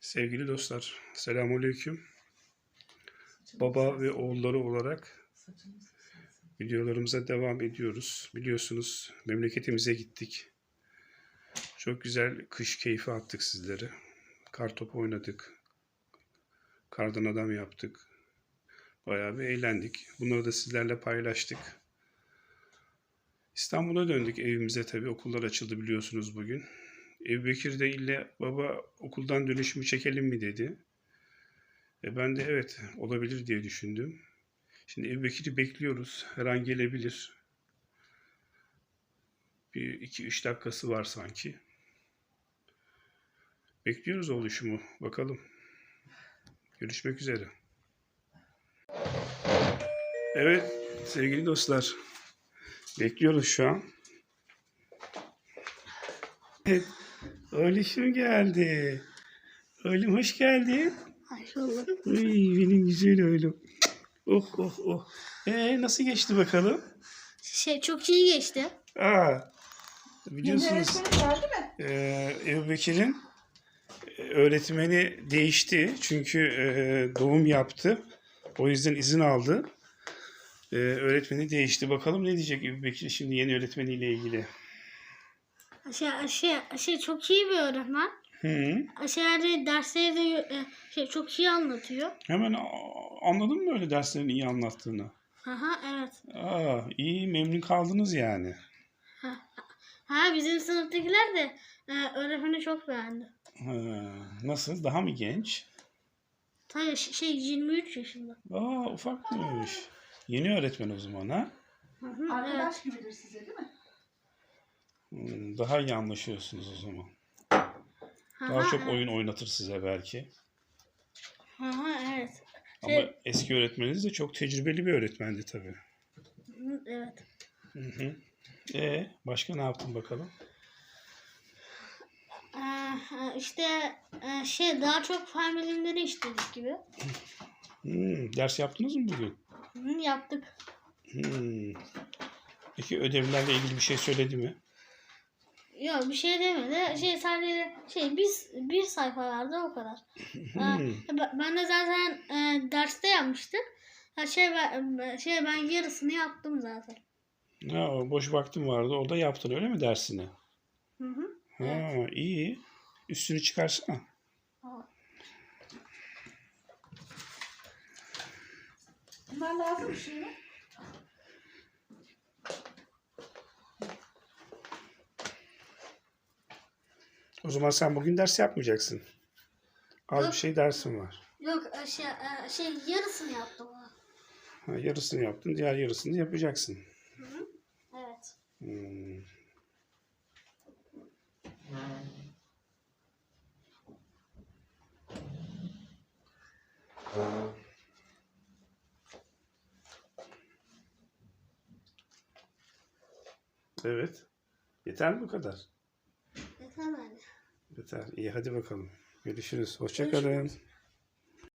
Sevgili dostlar, selamünaleyküm. Baba ve oğulları olarak videolarımıza devam ediyoruz. Biliyorsunuz memleketimize gittik. Çok güzel kış keyfi attık sizlere. Kar topu oynadık. Kardan adam yaptık. Bayağı bir eğlendik. Bunları da sizlerle paylaştık. İstanbul'a döndük evimize tabii. Okullar açıldı biliyorsunuz bugün. Ebu Bekir de ille baba okuldan dönüşümü çekelim mi dedi. E ben de evet olabilir diye düşündüm. Şimdi Ebu Bekir'i bekliyoruz. Her an gelebilir. Bir iki üç dakikası var sanki. Bekliyoruz oluşumu. Bakalım. Görüşmek üzere. Evet sevgili dostlar. Bekliyoruz şu an. Evet. Oluşum geldi. Oğlum hoş geldin. Maşallah. Uy, benim güzel oğlum. Oh oh oh. Ee, nasıl geçti bakalım? Şey çok iyi geçti. Aa, biliyorsunuz geldi mi? e, Ebu Bekir'in e, öğretmeni değişti. Çünkü e, doğum yaptı. O yüzden izin aldı. E, öğretmeni değişti. Bakalım ne diyecek Ebu Bekir şimdi yeni öğretmeniyle ilgili. Şey, şey, şey çok iyi bir öğretmen. Hı. Şeylerde dersleri de e, şey, çok iyi anlatıyor. Hemen anladın mı öyle derslerin iyi anlattığını? Aha evet. Aa, iyi memnun kaldınız yani. Ha bizim sınıftakiler de e, öğretmeni çok beğendi. Ha, nasıl? Daha mı genç? Tabii şey 23 yaşında. Aa, ufakmış. Yeni öğretmen o zaman ha? Hı hı, evet. Arkadaş gibidir size değil mi? Hmm, Daha iyi anlaşıyorsunuz o zaman. Daha Aha, çok oyun oynatır size belki. Aha, evet. Ama Şey- eski öğretmeniniz de çok tecrübeli bir öğretmendi tabii. Hı, Evet. Hı hı. E başka ne yaptın bakalım? Ee, işte e, şey daha çok fen bilimleri işledik gibi. Hmm, ders yaptınız mı bugün? Hı, yaptık. Hmm. Peki ödevlerle ilgili bir şey söyledi mi? Yok bir şey demedi. Şey sadece şey bir, bir sayfa vardı o kadar. Hmm. Ben de zaten e, derste yapmıştık. Ha, şey ben, şey ben yarısını yaptım zaten. Ha, boş vaktim vardı. O da yaptın öyle mi dersini? Hı hı. Ha, iyi. Üstünü çıkarsana. Aa, Bunlar lazım şimdi. O zaman sen bugün ders yapmayacaksın. Az Yok. bir şey dersin var. Yok e, şey, e, şey yarısını yaptım. Ha, yarısını yaptın, diğer yarısını yapacaksın. Hı hı. Evet. Hmm. Evet. Yeter mi bu kadar? Yeter. İyi hadi bakalım. Görüşürüz. Hoşça kalın. Görüşürüz.